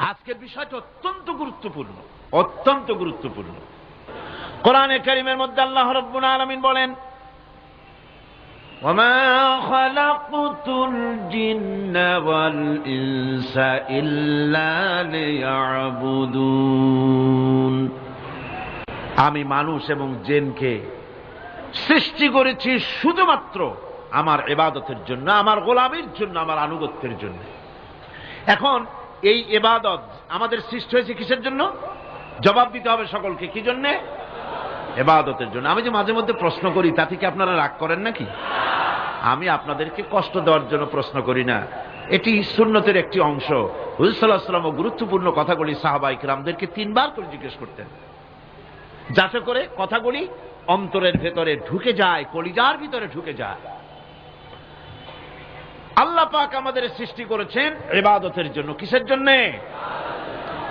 আজকের বিষয়টা অত্যন্ত গুরুত্বপূর্ণ অত্যন্ত গুরুত্বপূর্ণ কোরআনে করিমের মধ্যে আল্লাহ রব্বুল আলমিন বলেন وما خلقت الجن والإنس إلا ليعبدون আমি মানুষ এবং জেনকে সৃষ্টি করেছি শুধুমাত্র আমার এবাদতের জন্য আমার গোলামির জন্য আমার আনুগত্যের জন্য এখন এই এবাদত আমাদের সৃষ্টি হয়েছে কিসের জন্য? জবাব দিতে হবে সকলকে। কি জন্যে? এবাদতের জন্য। আমি যে মাঝে মধ্যে প্রশ্ন করি তাতে কি আপনারা রাগ করেন নাকি? আমি আপনাদেরকে কষ্ট দেওয়ার জন্য প্রশ্ন করি না। এটি সুন্নতের একটি অংশ। হুজুসাল্লাহ সাল্লাম গুরুত্বপূর্ণ কথাগুলি সাহাবাইক রামদেরকে তিনবার করে জিজ্ঞেস করতেন। যাতে করে কথাগুলি অন্তরের ভেতরে ঢুকে যায়, কলিজার ভিতরে ঢুকে যায়। আল্লাহ পাক আমাদের সৃষ্টি করেছেন ইবাদতের জন্য। কিসের জন্য?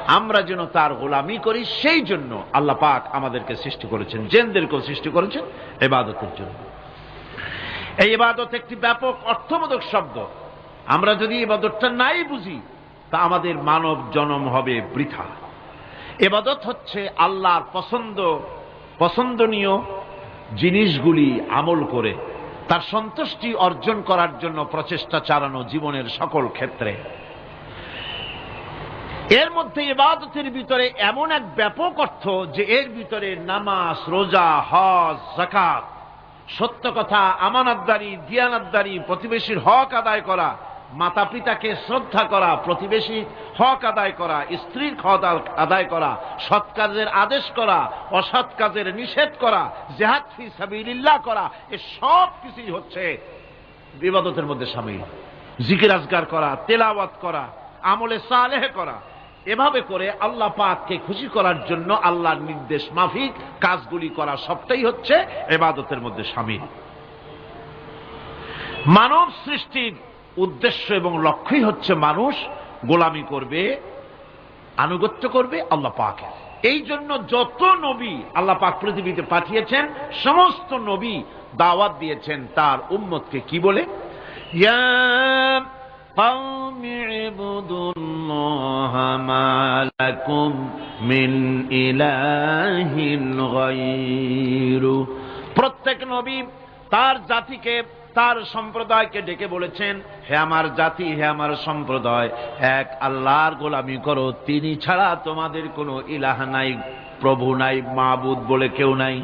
আমরা যেন তার গোলামি করি, সেই জন্য আল্লাহ পাক আমাদেরকে সৃষ্টি করেছেন, জেনদেরকেও সৃষ্টি করেছেন এবাদতের জন্য। এই ইবাদত একটি ব্যাপক অর্থবোধক শব্দ। আমরা যদি ইবাদতটা নাই বুঝি, তা আমাদের মানব জনম হবে বৃথা। এবাদত হচ্ছে আল্লাহর পছন্দ, পছন্দনীয় জিনিসগুলি আমল করে তার সন্তুষ্টি অর্জন করার জন্য প্রচেষ্টা চালানো জীবনের সকল ক্ষেত্রে। এর মধ্যে ইবাদতের ভিতরে এমন এক ব্যাপক অর্থ যে এর ভিতরে নামাজ, রোজা, হজ জাকাত সত্য কথা, আমানাতদারি, দিয়ানাতদারি, প্রতিবেশীর হক আদায় করা মাতা পিতাকে শ্রদ্ধা করা, প্রতিবেশী হক আদায় করা, স্ত্রীর হক আদায় করা, সৎ কাজের আদেশ করা, অসৎ কাজের নিষেধ করা, জেহাদ ফি সাবিলিল্লাহ করা, এ সব কিছুই হচ্ছে বিবাদতের মধ্যে সামিল। জিকির আজগার করা, তেলাওয়াত করা, আমলে সালেহ করা। এভাবে করে আল্লাহ পাককে খুশি করার জন্য আল্লাহর নির্দেশ মাফিক কাজগুলি করা সবটাই হচ্ছে এবাদতের মধ্যে সামিল। মানব সৃষ্টির উদ্দেশ্য এবং লক্ষ্যই হচ্ছে মানুষ গোলামি করবে, আনুগত্য করবে আল্লাহ পাকে এই জন্য যত নবী আল্লাহ পাক পৃথিবীতে পাঠিয়েছেন, সমস্ত নবী দাওয়াত দিয়েছেন তার উম্মতকে কি বলে? প্রত্যেক নবী তার জাতিকে তার সম্প্রদায়কে ডেকে বলেছেন, হে আমার জাতি, হে আমার সম্প্রদায়, এক আল্লাহর গোলামি করো, তিনি ছাড়া তোমাদের কোনো ইলাহ নাই, প্রভু নাই, মাবুদ বলে কেউ নাই।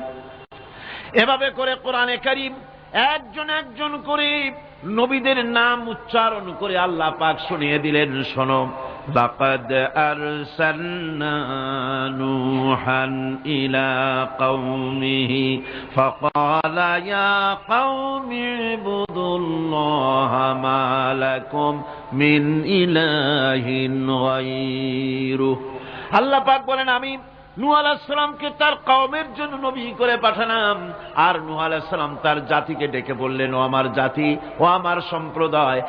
এভাবে করে কোরআনে করিম একজন একজন করে নবীদের নাম উচ্চারণ করে আল্লাহ পাক শুনিয়ে দিলেন, শোনো আর আরসালনা نوحا إلى قومه فقال يا قوم اعبدوا الله ما لكم من إله غيره আল্লাহ পাক বলেন আমি নূহ আলাহিসাল্লামকে তার কওমের জন্য নবী করে পাঠালাম আর নূহ আলাহিসাল্লাম তার জাতিকে ডেকে বললেন ও আমার জাতি ও আমার সম্প্রদায়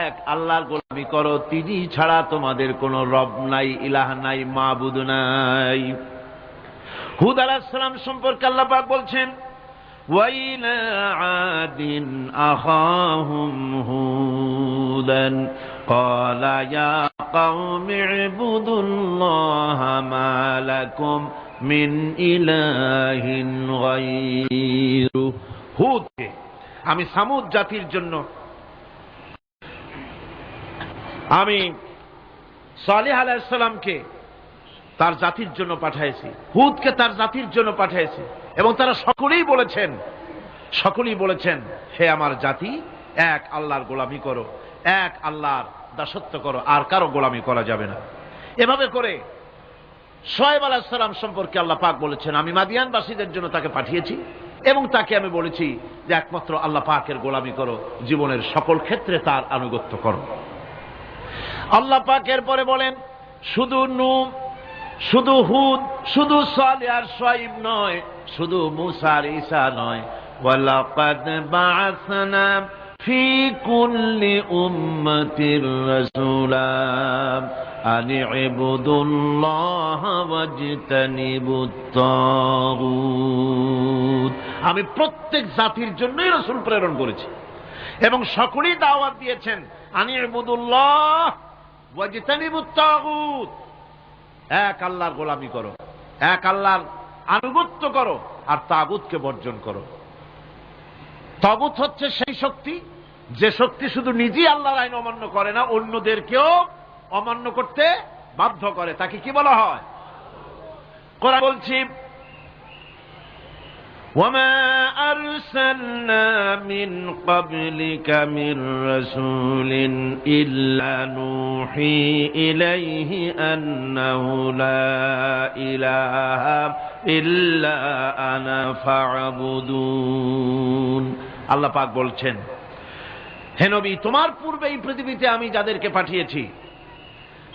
এক আল্লাহর গোলামি করো তিনি ছাড়া তোমাদের কোনো রব নাই ইলাহ নাই মাবুদ নাই হুদ আলাহিসাল্লাম সম্পর্কে আল্লাহ পাক বলছেন وإلى عاد أخاهم هودا قال يا قوم اعبدوا الله ما لكم من إله غيره হুদকে আমি সামুদ জাতির জন্য আমি সালেহ আলাইসাল্লামকে তার জাতির জন্য পাঠাইছি হুদকে তার জাতির জন্য পাঠাইছি এবং তারা সকলেই বলেছেন সকলেই বলেছেন, হে আমার জাতি, এক আল্লাহর গোলামি করো, এক আল্লাহর দাসত্ব করো, আর কারও গোলামি করা যাবে না। এভাবে করে সোয়েব আলাহিসাল্লাম সম্পর্কে আল্লাহ পাক বলেছেন, আমি মাদিয়ানবাসীদের জন্য তাকে পাঠিয়েছি এবং তাকে আমি বলেছি যে একমাত্র আল্লাহ পাকের গোলামি করো, জীবনের সকল ক্ষেত্রে তার আনুগত্য করো। আল্লাহ পাকের পরে বলেন, শুধু নু শুধু হুদ, শুধু সালে আর সাইব নয়, শুধু মুসার ঈশা নয়। ওয়ালাকাদ বাআসনা ফি কুল্লি উম্মাতির রাসূলা আন ইবুদুল্লাহ ওয়াজতানিবুত আমি প্রত্যেক জাতির জন্যই রাসূল প্রেরণ করেছি। এবং সকলেই দাওয়াত দিয়েছেন, আনি ইবুদুল্লাহ ওয়াজতানিবুত তাগুত এক আল্লাহর গোলামি করো, এক আল্লাহর আনুগত্য করো, আর তাগুতকে বর্জন করো। তগুত হচ্ছে সেই শক্তি, যে শক্তি শুধু নিজেই আল্লাহর আইন অমান্য করে না, অন্যদেরকেও অমান্য করতে বাধ্য করে। তাকে কি বলা হয়? কোরআন বলছি وما أرسلنا من قبلك من رسول إلا نوحي إليه أنه لا إله إلا أنا فاعبدون আল্লাহ পাক বলছেন হে নবী তোমার পূর্বে এই পৃথিবীতে আমি যাদেরকে পাঠিয়েছি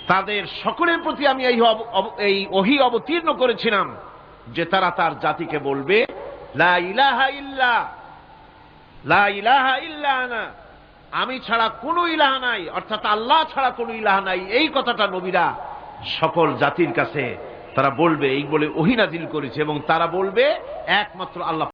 তাদের সকলের প্রতি আমি এই অব- অব- এই ওহি অবতীর্ণ করেছিলাম যে তারা তার জাতিকে বলবে লা ইলাহা ইল্লা, লা ইলাহা ইল্লা আমি ছাড়া কোনো ইলাহা নাই, অর্থাৎ আল্লাহ ছাড়া কোন ইলাহ নাই। এই কথাটা নবীরা সকল জাতির কাছে তারা বলবে, এই বলে ওহিনাজিল করেছে এবং তারা বলবে, একমাত্র আল্লাহ